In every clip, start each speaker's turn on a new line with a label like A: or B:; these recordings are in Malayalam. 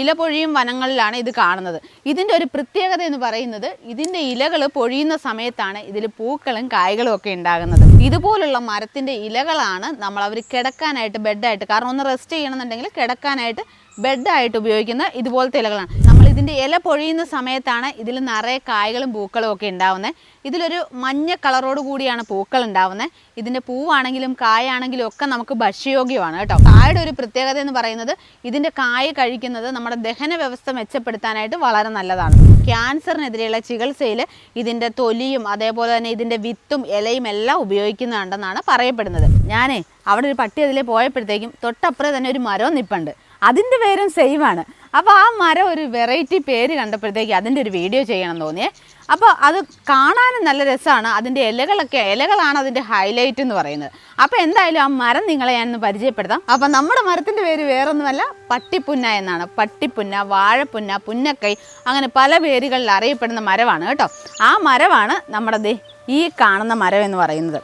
A: ഇല പൊഴിയും വനങ്ങളിലാണ് ഇത് കാണുന്നത്. ഇതിന്റെ ഒരു പ്രത്യേകത എന്ന് പറയുന്നത് ഇതിന്റെ ഇലകൾ പൊഴിയുന്ന സമയത്താണ് ഇതിൽ പൂക്കളും കായ്കളും ഒക്കെ ഉണ്ടാകുന്നത്. ഇതുപോലുള്ള മരത്തിന്റെ ഇലകളാണ് നമ്മൾ അവർ കിടക്കാനായിട്ട് ബെഡായിട്ട് കാരണം ഒന്ന് റെസ്റ്റ് ചെയ്യണമെന്നുണ്ടെങ്കിൽ കിടക്കാനായിട്ട് ബെഡായിട്ട് ഉപയോഗിക്കുന്ന ഇതുപോലത്തെ ഇലകളാണ്. ഇതിന്റെ ഇല പൊഴിയുന്ന സമയത്താണ് ഇതിൽ നിറയെ കായ്കളും പൂക്കളും ഒക്കെ ഉണ്ടാവുന്നത്. ഇതിലൊരു മഞ്ഞ കളറോട് കൂടിയാണ് പൂക്കൾ ഉണ്ടാവുന്നത്. ഇതിന്റെ പൂവാണെങ്കിലും കായാണെങ്കിലും ഒക്കെ നമുക്ക് ഭക്ഷ്യയോഗ്യമാണ് കേട്ടോ. കായയുടെ ഒരു പ്രത്യേകത എന്ന് പറയുന്നത് ഇതിന്റെ കായ കഴിക്കുന്നത് നമ്മുടെ ദഹന വ്യവസ്ഥ മെച്ചപ്പെടുത്താനായിട്ട് വളരെ നല്ലതാണ്. ക്യാൻസറിനെതിരെയുള്ള ചികിത്സയിൽ ഇതിന്റെ തൊലിയും അതേപോലെ തന്നെ ഇതിന്റെ വിത്തും ഇലയും എല്ലാം ഉപയോഗിക്കുന്നുണ്ടെന്നാണ് പറയപ്പെടുന്നത്. ഞാനേ അവിടെ ഒരു പട്ടി അതിലേ പോയപ്പോഴത്തേക്കും തൊട്ടപ്പുറം തന്നെ ഒരു മരം നിപ്പുണ്ട്. അതിന്റെ പേരും സെയിം ആണ്. അപ്പോൾ ആ മരം ഒരു വെറൈറ്റി പേര് കണ്ടപ്പോഴത്തേക്ക് അതിന്റെ ഒരു വീഡിയോ ചെയ്യണം തോന്നിയേ. അപ്പോൾ അത് കാണാനും നല്ല രസമാണ്. അതിന്റെ ഇലകളൊക്കെ ഇലകളാണ് അതിന്റെ ഹൈലൈറ്റ് എന്ന് പറയുന്നത്. അപ്പോൾ എന്തായാലും ആ മരം നിങ്ങളെ ഞാനൊന്ന് പരിചയപ്പെടുത്താം. അപ്പോൾ നമ്മുടെ മരത്തിന്റെ പേര് വേറൊന്നുമല്ല പട്ടിപ്പുന്ന എന്നാണ്. പട്ടിപ്പുന്ന വാഴപ്പുന്ന പുന്നക്കൈ അങ്ങനെ പല പേരുകളിൽ അറിയപ്പെടുന്ന മരമാണ് കേട്ടോ. ആ മരമാണ് നമ്മുടെ ഈ കാണുന്ന മരം എന്ന് പറയുന്നത്.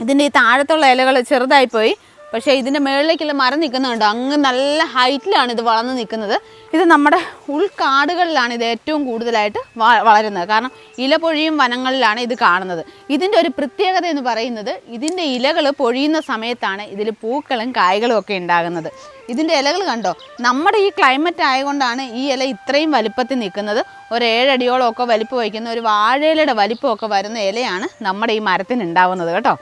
A: ഇതിന്റെ ഈ താഴത്തുള്ള ഇലകൾ ചെറുതായിപ്പോയി. പക്ഷേ ഇതിന്റെ മുകളിലേക്കുള്ള മരം നിൽക്കുന്നുണ്ട് അങ്ങ് നല്ല ഹൈറ്റിലാണ് ഇത് വളർന്ന് നിൽക്കുന്നത്. ഇത് നമ്മുടെ ഉൾക്കാടുകളിലാണ് ഇത് ഏറ്റവും കൂടുതലായിട്ട് വളരുന്നത്. കാരണം ഇല പൊഴിയും വനങ്ങളിലാണ് ഇത് കാണുന്നത്. ഇതിന്റെ ഒരു പ്രത്യേകത എന്ന് പറയുന്നത് ഇതിന്റെ ഇലകൾ പൊഴിയുന്ന സമയത്താണ് ഇതിൽ പൂക്കളും കായ്കളും ഒക്കെ ഉണ്ടാകുന്നത്. ഇതിന്റെ ഇലകൾ കണ്ടോ? നമ്മുടെ ഈ ക്ലൈമറ്റ് ആയതുകൊണ്ടാണ് ഈ ഇല ഇത്രയും വലിപ്പത്തിൽ നിൽക്കുന്നത്. ഒരു ഏഴടിയോളം ഒക്കെ വലിപ്പം വയ്ക്കുന്ന ഒരു വാഴയിലയുടെ വലിപ്പമൊക്കെ വരുന്ന ഇലയാണ് നമ്മുടെ ഈ മരത്തിന് ഉണ്ടാവുന്നത് കേട്ടോ.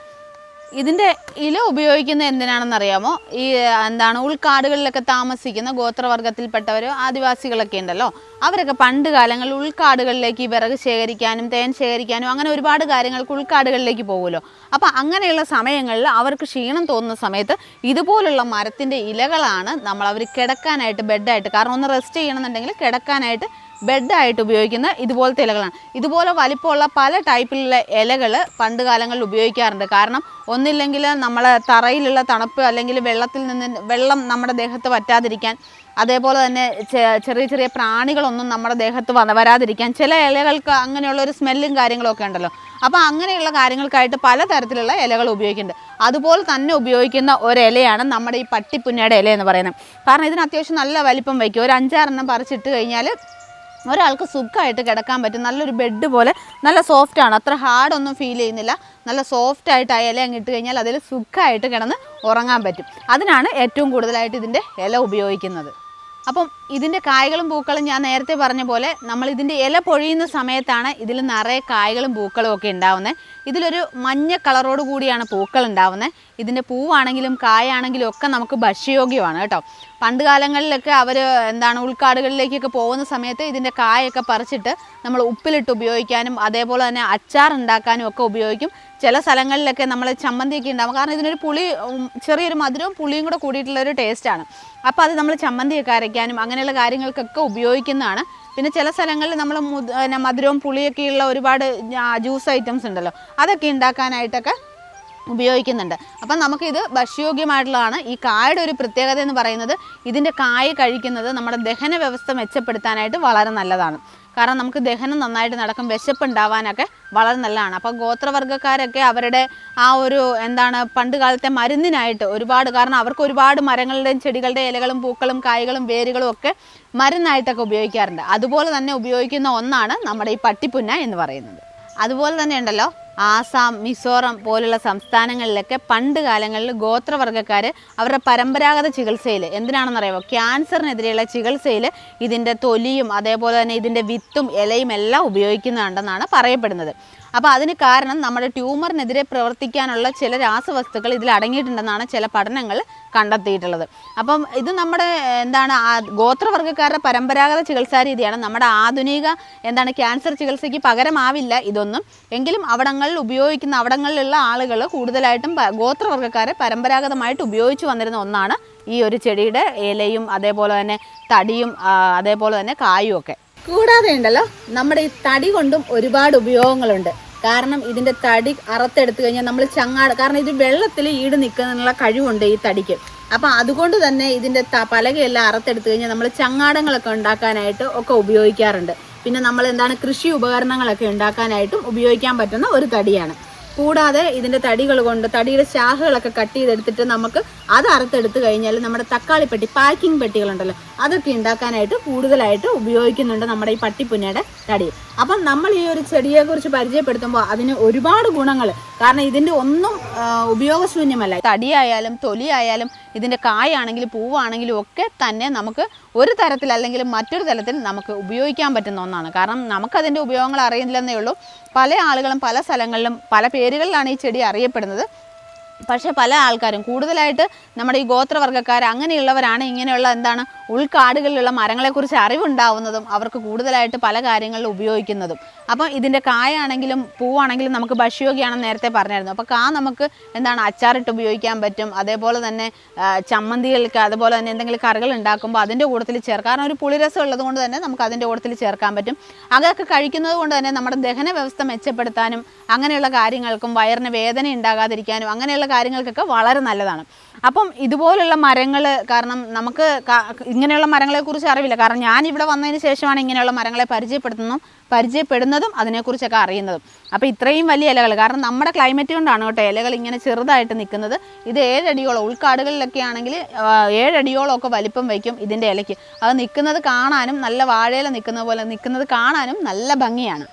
A: ഇതിന്റെ ഇല ഉപയോഗിക്കുന്നത് എന്തിനാണെന്നറിയാമോ? ഈ എന്താണ് ഉൾക്കാടുകളിലൊക്കെ താമസിക്കുന്ന ഗോത്രവർഗത്തിൽപ്പെട്ടവരോ ആദിവാസികളൊക്കെ ഉണ്ടല്ലോ. അവരൊക്കെ പണ്ട് കാലങ്ങളിൽ ഉൾക്കാടുകളിലേക്ക് വിറക് ശേഖരിക്കാനും തേൻ ശേഖരിക്കാനും അങ്ങനെ ഒരുപാട് കാര്യങ്ങൾക്ക് ഉൾക്കാടുകളിലേക്ക് പോകുമല്ലോ. അപ്പോൾ അങ്ങനെയുള്ള സമയങ്ങളിൽ അവർക്ക് ക്ഷീണം തോന്നുന്ന സമയത്ത് ഇതുപോലുള്ള മരത്തിന്റെ ഇലകളാണ് നമ്മൾ അവർ കിടക്കാനായിട്ട് ബെഡായിട്ട് കാരണം ഒന്ന് റെസ്റ്റ് ചെയ്യണമെന്നുണ്ടെങ്കിൽ കിടക്കാനായിട്ട് ബെഡായിട്ട് ഉപയോഗിക്കുന്ന ഇതുപോലത്തെ ഇലകളാണ്. ഇതുപോലെ വലിപ്പമുള്ള പല ടൈപ്പിലുള്ള ഇലകൾ പണ്ട് കാലങ്ങളിൽ ഉപയോഗിക്കാറുണ്ട്. കാരണം ഒന്നില്ലെങ്കിൽ നമ്മൾ തറയിലുള്ള തണുപ്പ് അല്ലെങ്കിൽ വെള്ളത്തിൽ നിന്ന് വെള്ളം നമ്മുടെ ദേഹത്ത് പറ്റാതിരിക്കാൻ അതേപോലെ തന്നെ ചെറിയ ചെറിയ പ്രാണികളൊന്നും നമ്മുടെ ദേഹത്ത് വരാതിരിക്കാൻ ചില ഇലകൾക്ക് അങ്ങനെയുള്ള ഒരു സ്മെല്ലും കാര്യങ്ങളൊക്കെ ഉണ്ടല്ലോ. അപ്പോൾ അങ്ങനെയുള്ള കാര്യങ്ങൾക്കായിട്ട് പലതരത്തിലുള്ള ഇലകൾ ഉപയോഗിക്കുന്നുണ്ട്. അതുപോലെ തന്നെ ഉപയോഗിക്കുന്ന ഒരു ഇലയാണ് നമ്മുടെ ഈ പട്ടിപ്പുന്നയുടെ ഇല എന്ന് പറയുന്നത്. കാരണം ഇതിന് അത്യാവശ്യം നല്ല വലിപ്പം വയ്ക്കും. ഒരു അഞ്ചാറെണ്ണം പറിച്ചിട്ട് കഴിഞ്ഞാൽ ഒരാൾക്ക് സുഖമായിട്ട് കിടക്കാൻ പറ്റും. നല്ലൊരു ബെഡ് പോലെ നല്ല സോഫ്റ്റ് ആണ്. അത്ര ഹാർഡൊന്നും ഫീൽ ചെയ്യുന്നില്ല. നല്ല സോഫ്റ്റ് ആയിട്ട് ആ ഇല അങ്ങ് ഇട്ട് കഴിഞ്ഞാൽ അതിൽ സുഖമായിട്ട് കിടന്ന് ഉറങ്ങാൻ പറ്റും. അതിനാണ് ഏറ്റവും കൂടുതലായിട്ട് ഇതിന്റെ ഇല ഉപയോഗിക്കുന്നത്. അപ്പം ഇതിന്റെ കായകളും പൂക്കളും ഞാൻ നേരത്തെ പറഞ്ഞ പോലെ നമ്മൾ ഇതിന്റെ ഇല പൊഴിയുന്ന സമയത്താണ് ഇതിൽ നിറയെ കായകളും പൂക്കളും ഒക്കെ ഉണ്ടാവുന്നത്. ഇതിലൊരു മഞ്ഞ കളറോട് കൂടിയാണ് പൂക്കൾ ഉണ്ടാവുന്നത്. ഇതിന്റെ പൂവാണെങ്കിലും കായാണെങ്കിലും ഒക്കെ നമുക്ക് ഭക്ഷ്യയോഗ്യമാണ് കേട്ടോ. പണ്ട് കാലങ്ങളിലൊക്കെ അവർ എന്താണ് ഉൾക്കാടുകളിലേക്കൊക്കെ പോകുന്ന സമയത്ത് ഇതിന്റെ കായൊക്കെ പറിച്ചിട്ട് നമ്മൾ ഉപ്പിലിട്ട് ഉപയോഗിക്കാനും അതേപോലെ തന്നെ അച്ചാർ ഉണ്ടാക്കാനും ഒക്കെ ഉപയോഗിക്കും. ചില സ്ഥലങ്ങളിലൊക്കെ നമ്മൾ ചമ്മന്തിയൊക്കെ ഉണ്ടാകും കാരണം ഇതിനൊരു പുളി ചെറിയൊരു മധുരവും പുളിയും കൂടെ കൂടിയിട്ടുള്ള ഒരു ടേസ്റ്റാണ് അപ്പോൾ അത് നമ്മൾ ചമ്മന്തിയൊക്കെ അരയ്ക്കാനും അങ്ങനെയുള്ള കാര്യങ്ങൾക്കൊക്കെ ഉപയോഗിക്കുന്നതാണ്. പിന്നെ ചില സ്ഥലങ്ങളിൽ നമ്മൾ മധുരവും പുളിയൊക്കെയുള്ള ഒരുപാട് ജ്യൂസ് ഐറ്റംസ് ഉണ്ടല്ലോ. അതൊക്കെ ഉണ്ടാക്കാനായിട്ടൊക്കെ ഉപയോഗിക്കുന്നുണ്ട്. അപ്പം നമുക്കിത് ഭക്ഷ്യയോഗ്യമായിട്ടുള്ളതാണ്. ഈ കായയുടെ ഒരു പ്രത്യേകത എന്ന് പറയുന്നത് ഇതിന്റെ കായ കഴിക്കുന്നത് നമ്മുടെ ദഹന വ്യവസ്ഥ മെച്ചപ്പെടുത്താനായിട്ട് വളരെ നല്ലതാണ്. കാരണം നമുക്ക് ദഹനം നന്നായിട്ട് നടക്കും വിശപ്പ് ഉണ്ടാവാനൊക്കെ വളരെ നല്ലതാണ്. അപ്പോൾ ഗോത്രവർഗക്കാരൊക്കെ അവരുടെ ആ ഒരു എന്താണ് പണ്ട് കാലത്തെ മരുന്നിനായിട്ട് ഒരുപാട് കാരണം അവർക്ക് ഒരുപാട് മരങ്ങളുടെയും ചെടികളുടെ ഇലകളും പൂക്കളും കായകളും വേരുകളും ഒക്കെ മരുന്നായിട്ടൊക്കെ ഉപയോഗിക്കാറുണ്ട്. അതുപോലെ തന്നെ ഉപയോഗിക്കുന്ന ഒന്നാണ് നമ്മുടെ ഈ പട്ടിപ്പുന്ന എന്ന് പറയുന്നത്. അതുപോലെ തന്നെ ഉണ്ടല്ലോ ആസാം മിസോറം പോലുള്ള സംസ്ഥാനങ്ങളിലൊക്കെ പണ്ട് കാലങ്ങളിൽ ഗോത്രവർഗക്കാർ അവരുടെ പരമ്പരാഗത ചികിത്സയിൽ എന്തിനാണെന്നറിയാമോ ക്യാൻസറിനെതിരെയുള്ള ചികിത്സയിൽ ഇതിന്റെ തൊലിയും അതേപോലെ തന്നെ ഇതിന്റെ വിത്തും ഇലയും എല്ലാം ഉപയോഗിക്കുന്നുണ്ടെന്നാണ് പറയപ്പെടുന്നത്. അപ്പോൾ അതിന് കാരണം നമ്മുടെ ട്യൂമറിനെതിരെ പ്രവർത്തിക്കാനുള്ള ചില രാസവസ്തുക്കൾ ഇതിൽ അടങ്ങിയിട്ടുണ്ടെന്നാണ് ചില പഠനങ്ങൾ കണ്ടെത്തിയിട്ടുള്ളത്. അപ്പം ഇത് നമ്മുടെ എന്താണ് ഗോത്രവർഗക്കാരുടെ പരമ്പരാഗത ചികിത്സാ രീതിയാണ് നമ്മുടെ ആധുനിക എന്താണ് ക്യാൻസർ ചികിത്സയ്ക്ക് പകരമാവില്ല ഇതൊന്നും. എങ്കിലും അവിടങ്ങളിൽ ഉപയോഗിക്കുന്ന അവിടങ്ങളിലുള്ള ആളുകൾ കൂടുതലായിട്ടും ഗോത്രവർഗക്കാരെ പരമ്പരാഗതമായിട്ട് ഉപയോഗിച്ചു വന്നിരുന്ന ഒന്നാണ് ഈ ഒരു ചെടിയുടെ ഇലയും അതേപോലെ തന്നെ തടിയും അതേപോലെ തന്നെ കായും ഒക്കെ. കൂടാതെ ഉണ്ടല്ലോ നമ്മുടെ ഈ തടി കൊണ്ടും ഒരുപാട് ഉപയോഗങ്ങളുണ്ട്. കാരണം ഇതിന്റെ തടി അറുത്തെടുത്തു കഴിഞ്ഞാൽ നമ്മൾ ചങ്ങാട് കാരണം ഇത് വെള്ളത്തിൽ ഈട് നിൽക്കാനുള്ള കഴിവുണ്ട് ഈ തടിക്ക്. അപ്പം അതുകൊണ്ട് തന്നെ ഇതിന്റെ പലകയെല്ലാം അറുത്തെടുത്തു കഴിഞ്ഞാൽ നമ്മൾ ചങ്ങാടങ്ങളൊക്കെ ഉണ്ടാക്കാനായിട്ട് ഒക്കെ ഉപയോഗിക്കാറുണ്ട്. പിന്നെ നമ്മൾ എന്താണ് കൃഷി ഉപകരണങ്ങളൊക്കെ ഉണ്ടാക്കാനായിട്ടും ഉപയോഗിക്കാൻ പറ്റുന്ന ഒരു തടിയാണ്. കൂടാതെ ഇതിന്റെ തടികൾ കൊണ്ട് തടിയുടെ ശാഖകളൊക്കെ കട്ട് ചെയ്തെടുത്തിട്ട് നമുക്ക് അത് അറുത്തെടുത്ത് കഴിഞ്ഞാൽ നമ്മുടെ തക്കാളി പെട്ടി പാക്കിംഗ് പെട്ടികളുണ്ടല്ലോ അതൊക്കെ ഉണ്ടാക്കാനായിട്ട് കൂടുതലായിട്ട് ഉപയോഗിക്കുന്നുണ്ട് നമ്മുടെ ഈ പട്ടിപ്പുന്നയുടെ തടി. അപ്പം നമ്മൾ ഈ ഒരു ചെടിയെക്കുറിച്ച് പരിചയപ്പെടുത്തുമ്പോൾ അതിന് ഒരുപാട് ഗുണങ്ങൾ കാരണം ഇതിന്റെ ഒന്നും ഉപയോഗശൂന്യമല്ല. തടിയായാലും തൊലിയായാലും ഇതിന്റെ കായാണെങ്കിലും പൂവാണെങ്കിലും ഒക്കെ തന്നെ നമുക്ക് ഒരു തരത്തിൽ അല്ലെങ്കിൽ മറ്റൊരു തരത്തിൽ നമുക്ക് ഉപയോഗിക്കാൻ പറ്റുന്ന ഒന്നാണ്. കാരണം നമുക്കതിന്റെ ഉപയോഗങ്ങൾ അറിയില്ലെന്നേ ഉള്ളൂ. പല ആളുകളും പല സ്ഥലങ്ങളിലും പല പേരുകളിലാണ് ഈ ചെടി അറിയപ്പെടുന്നത്. പക്ഷേ പല ആൾക്കാരും കൂടുതലായിട്ട് നമ്മുടെ ഈ ഗോത്രവർഗക്കാർ അങ്ങനെയുള്ളവരാണ് ഇങ്ങനെയുള്ള എന്താണ് ഉൾക്കാടുകളിലുള്ള മരങ്ങളെക്കുറിച്ച് അറിവുണ്ടാവുന്നതും അവർക്ക് കൂടുതലായിട്ട് പല കാര്യങ്ങളിലും ഉപയോഗിക്കുന്നതും. അപ്പം ഇതിന്റെ കായാണെങ്കിലും പൂവാണെങ്കിലും നമുക്ക് ഭക്ഷ്യയോഗ്യാണെന്ന് നേരത്തെ പറഞ്ഞായിരുന്നു. അപ്പോൾ കാ നമുക്ക് എന്താണ് അച്ചാറിട്ട് ഉപയോഗിക്കാൻ പറ്റും. അതേപോലെ തന്നെ ചമ്മന്തികൾക്ക് അതുപോലെ തന്നെ എന്തെങ്കിലും കറികൾ ഉണ്ടാക്കുമ്പോൾ അതിന്റെ കൂട്ടത്തിൽ ചേർക്കാം. കാരണം ഒരു പുളിരസം ഉള്ളത് കൊണ്ട് തന്നെ നമുക്ക് അതിന്റെ കൂട്ടത്തിൽ ചേർക്കാൻ പറ്റും. അതൊക്കെ കഴിക്കുന്നത് കൊണ്ട് തന്നെ നമ്മുടെ ദഹന വ്യവസ്ഥ മെച്ചപ്പെടുത്താനും അങ്ങനെയുള്ള കാര്യങ്ങൾക്കും വയറിന് വേദന ഉണ്ടാകാതിരിക്കാനും അങ്ങനെയുള്ള കാര്യങ്ങൾക്കൊക്കെ വളരെ നല്ലതാണ്. അപ്പം ഇതുപോലുള്ള മരങ്ങൾ കാരണം നമുക്ക് ഇങ്ങനെയുള്ള മരങ്ങളെക്കുറിച്ച് അറിവില്ല. കാരണം ഞാൻ ഇവിടെ വന്നതിന് ശേഷമാണ് ഇങ്ങനെയുള്ള മരങ്ങളെ പരിചയപ്പെടുത്തുന്നതും പരിചയപ്പെടുന്നതും അതിനെക്കുറിച്ചൊക്കെ അറിയുന്നതും. അപ്പോൾ ഇത്രയും വലിയ ഇലകൾ കാരണം നമ്മുടെ ക്ലൈമറ്റ് കൊണ്ടാണ് കേട്ടോ ഇലകൾ ഇങ്ങനെ ചെറുതായിട്ട് നിൽക്കുന്നത്. ഇത് ഏഴടിയോളം ഉൾക്കാടുകളിലൊക്കെ ആണെങ്കിൽ ഏഴടിയോളം ഒക്കെ വലിപ്പം വയ്ക്കും ഇതിന്റെ ഇലയ്ക്ക്. അത് നിൽക്കുന്നത് കാണാനും നല്ല വാഴയില നിൽക്കുന്ന പോലെ നിൽക്കുന്നത് കാണാനും നല്ല ഭംഗിയാണ്.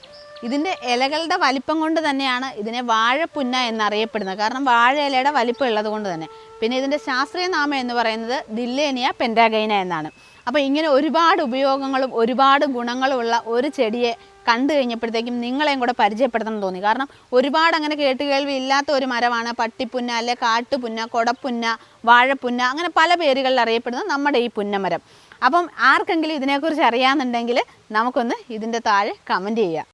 A: ഇതിന്റെ ഇലകളുടെ വലിപ്പം കൊണ്ട് തന്നെയാണ് ഇതിനെ വാഴപ്പുന്ന എന്നറിയപ്പെടുന്നത്. കാരണം വാഴ ഇലയുടെ വലിപ്പം ഉള്ളത് കൊണ്ട് തന്നെ. പിന്നെ ഇതിന്റെ ശാസ്ത്രീയ നാമം എന്ന് പറയുന്നത് ദില്ലേനിയ പെൻഡാഗൈന എന്നാണ്. അപ്പോൾ ഇങ്ങനെ ഒരുപാട് ഉപയോഗങ്ങളും ഒരുപാട് ഗുണങ്ങളും ഉള്ള ഒരു ചെടിയെ കണ്ടു കഴിഞ്ഞപ്പോഴത്തേക്കും നിങ്ങളെയും കൂടെ പരിചയപ്പെടുത്തണം തോന്നി. കാരണം ഒരുപാട് അങ്ങനെ കേട്ടുകേൾവി ഇല്ലാത്ത ഒരു മരമാണ്. പട്ടിപ്പുന്ന അല്ലെ കാട്ടുപുന്ന കൊടപ്പുന്ന വാഴപ്പുന്ന അങ്ങനെ പല പേരുകളിൽ അറിയപ്പെടുന്ന നമ്മുടെ ഈ പുന്നമരം. അപ്പം ആർക്കെങ്കിലും ഇതിനെക്കുറിച്ച് അറിയാമെന്നുണ്ടെങ്കിൽ നമുക്കൊന്ന് ഇതിന്റെ താഴെ കമന്റ് ചെയ്യാം.